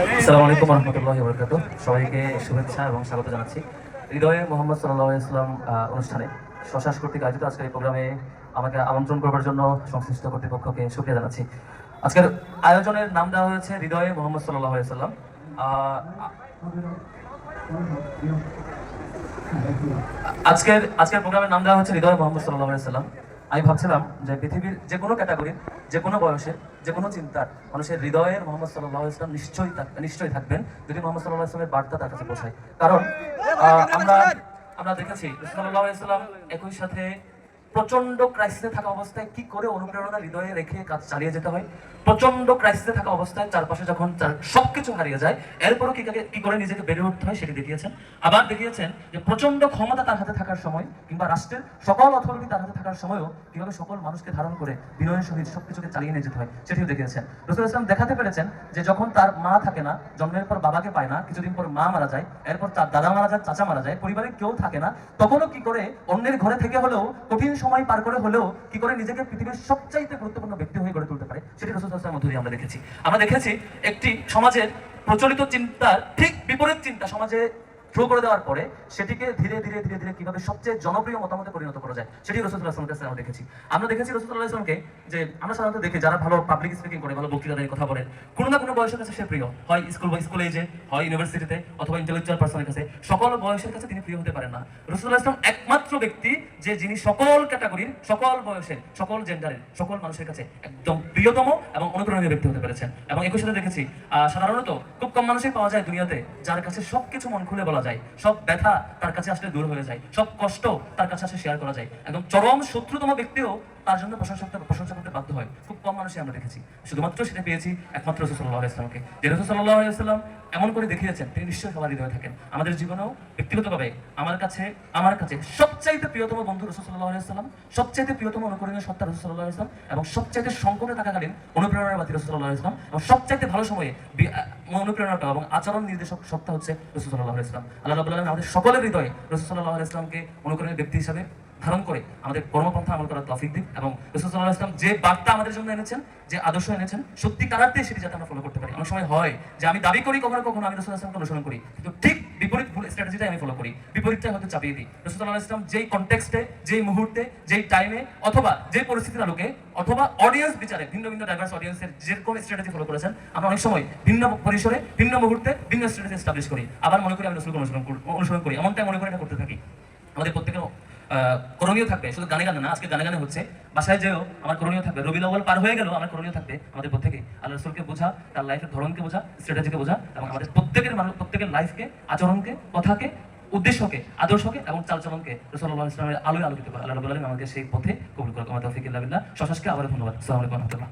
আসসালামু আলাইকুম রহমতুল্লাহ বরকাত সবাইকে শুভেচ্ছা এবং স্বাগত জানাচ্ছি। হৃদয়ে মোহাম্মদ সাল্লাহ ইসলাম অনুষ্ঠানে স্বশাস কর্তৃক আয়োজিত আজকের এই প্রোগ্রামে আমাকে আমন্ত্রণ করবার জন্য সংশ্লিষ্ট কর্তৃপক্ষকে শুক্রিয়া জানাচ্ছি। আজকের আয়োজনের নাম দেওয়া হয়েছে হৃদয়ে মোহাম্মদ সাল্লাহ সাল্লাম আজকের আজকের প্রোগ্রামের নাম দেওয়া হচ্ছে হৃদয় মোহাম্মদ সাল্লাহ সাল্লাম আমি ভাবছিলাম যে পৃথিবীর যে কোনো ক্যাটাগরির যে কোনো বয়সের, যে কোনো চিন্তার মানুষের হৃদয়ের মোহাম্মদ সাল্লাহ ইসলাম নিশ্চয়ই নিশ্চয়ই থাকবেন যদি মোহাম্মদ সাল্লাহ ইসলামের বার্তা তার কাছে পৌঁছায়। কারণ আমরা আমরা দেখেছি সাল্লাহ ইসলাম একই সাথে প্রচণ্ড ক্রাইসিসে থাকা অবস্থায় কি করে অনুপ্রেরণা হৃদয়ে রেখে কাজ চালিয়ে যেতে হয়? প্রচণ্ড ক্রাইসিসে থাকা অবস্থায় চারপাশে যখন সবকিছু হারিয়ে যায়, এরপরও কি কি করে নিজেকে বেড়ে উঠতে হয় সেটি দেখিয়েছেন। আবার দেখিয়েছেন যে প্রচণ্ড ক্ষমতা তার হাতে থাকার সময় কিংবা রাষ্ট্রের সকল অথরিটি তার হাতে থাকার সময়ও কীভাবে সকল মানুষকে ধারণ করে বিনয়ের সহিত সবকিছুকে চালিয়ে নিয়ে যেতে হয় সেটিও দেখিয়েছেন। রসুল ইসলাম দেখাতে পেরেছেন যে যখন তার মা থাকে না, জন্মের পর বাবাকে পায় না, কিছুদিন পর মা মারা যায়, এরপর তার দাদা মারা যায়, চাচা মারা যায় পরিবারে কেউ থাকে না, তখনও কি করে অন্যের ঘরে থেকে হলেও কঠিন সময় পার করে হলেও কি করে নিজেকে পৃথিবীর সবচাইতে গুরুত্বপূর্ণ ব্যক্তি হয়ে গড়ে তুলতে পারে সেটি রসুল ইসলামের মধ্যে দিয়ে আমরা দেখেছি। আমরা দেখেছি একটি সমাজের প্রচলিত চিন্তার ঠিক বিপরীত চিন্তা সমাজে থ্রো করে দেওয়ার পরে সেটিকে ধীরে ধীরে ধীরে ধীরে কীভাবে সবচেয়ে জনপ্রিয় মতামতে পরিণত করা যায় সেটি রসুল্লাহ আমরা দেখেছি। আমরা দেখেছি রসুল্লাহ আসলামকে যে আমরা সাধারণত দেখি যারা ভালো পাবলিক স্পিকিং করে, ভালো বক্তৃতা দেয় কথা বলেন, কোনো না কোনো বয়সের কাছে সে প্রিয়। হয় স্কুল বা স্কুল এজে হয় ইউনিভার্সিটিতে অথবা ইন্টেলেকচুয়াল পার্সনের কাছে, সকল বয়সের কাছে তিনি প্রিয় হতে পারেন না। রসুল্লাহ আসলাম একমাত্র ব্যক্তি যে যিনি সকল ক্যাটাগরির, সকল বয়সের, সকল জেন্ডারের সকল মানুষের কাছে একদম প্রিয়তম এবং অনুপ্রেরণীয় ব্যক্তি হতে পেরেছেন। এবং একই সাথে দেখেছি সাধারণত খুব কম মানুষই পাওয়া যায় দুনিয়াতে যার কাছে সব কিছু মন খুলে বলা যায়। সব ব্যথা তার কাছে আসলে দূর হয়ে যায়। সব কষ্ট তার কাছে আসলে শেয়ার করা যায়। একদম চরম শত্রুতম ব্যক্তিও তার জন্য প্রশংসা করতে প্রশংসা করতে বাধ্য হয়। খুব কম মানুষই আমরা দেখেছি। শুধুমাত্র সেটা পেয়েছি একমাত্র রসুল্লাহ ইসলামকে যে রসুল্লাহ ইসলাম এমন করে দেখিয়েছেন তিনি নিশ্চয়ই সবার হৃদয়ে থাকেন। আমাদের জীবনেও ব্যক্তিগতভাবে আমার কাছে আমার কাছে সবচাইতে প্রিয়তম বন্ধু রসুল্লাহ ইসলাম সবচাইতে প্রিয়তম অনুকরণীয় সত্তা রসুল্লাহ ইসলাম এবং সবচাইতে সংকটে থাকাকালীন অনুপ্রেরণার বাতি রসুল্লাহ ইসলাম এবং সবচাইতে ভালো সময়ে বি- আহ, অনুপ্রেরণা এবং আচরণ নির্দেশক সত্তা হচ্ছে রসুল্লাহ ইসলাম আল্লাহ আমাদের সকলের হৃদয়ে রসুল্লাহ ইসলামকে অনুকরণের ব্যক্তি হিসাবে ধারণ করে আমাদের কর্মপন্থা আমল করার তফিক দিক এবং রসুল্লাহ ইসলাম যে বার্তা আমাদের জন্য এনেছেন, যে আদর্শ এনেছেন, সত্যি কারাতে সেটি যাতে আমরা ফলো করতে পারি। অনেক সময় হয় যে আমি দাবি করি, কখনো কখনো আমি রসুল্লাহ ইসলামকে অনুসরণ করি, কিন্তু ঠিক বিপরীত ভুল স্ট্র্যাটেজিটাই আমি ফলো করি। বিপরীতটা হয়তো চাপিয়ে দিই। রসুল্লাহ ইসলাম যেই কনটেক্সটে যেই মুহূর্তে, যেই টাইমে অথবা যে পরিস্থিতির আলোকে অথবা অডিয়েন্স বিচারে, ভিন্ন ভিন্ন ডাইভার্স অডিয়েন্সের যেরকম স্ট্র্যাটেজি ফলো করেছেন, আমরা অনেক সময় ভিন্ন পরিসরে, ভিন্ন মুহূর্তে, ভিন্ন স্ট্র্যাটেজি এস্টাবলিশ করি। আবার মনে করি আমি রসুলকে অনুসরণ অনুসরণ করি। এমনটাই মনে করে এটা করতে থাকি। আমাদের প্রত্যেকের করণীয় থাকবে। শুধু গানে গানে না, আজকে গানে গানে হচ্ছে। বাসায় যেও, আমার করণীয় থাকবে। রবি লবল পার হয়ে গেল আমার করণীয় থাকবে আমাদের প্রত্যেকে। আল্লাহ রসুলকে বোঝা, তার লাইফের ধরনকে বোঝা স্ট্র্যাটেজিকে বোঝা, এবং আমাদের প্রত্যেকের মানুষ প্রত্যেকের লাইফকে আচরণকে, কথাকে, উদ্দেশ্যকে, আদর্শকে, এবং চালচলনকে রসল্লাহ ইসলামের আলোয় আলোকিত করে। আল্লাহ রবুল আলম আমাদের সেই পথে কবুল করে তোমার তৌফিক সশাসকে বিল্লাহ। আবার ধন্যবাদ। সালামালাইকুম রহমতুল্লাহ।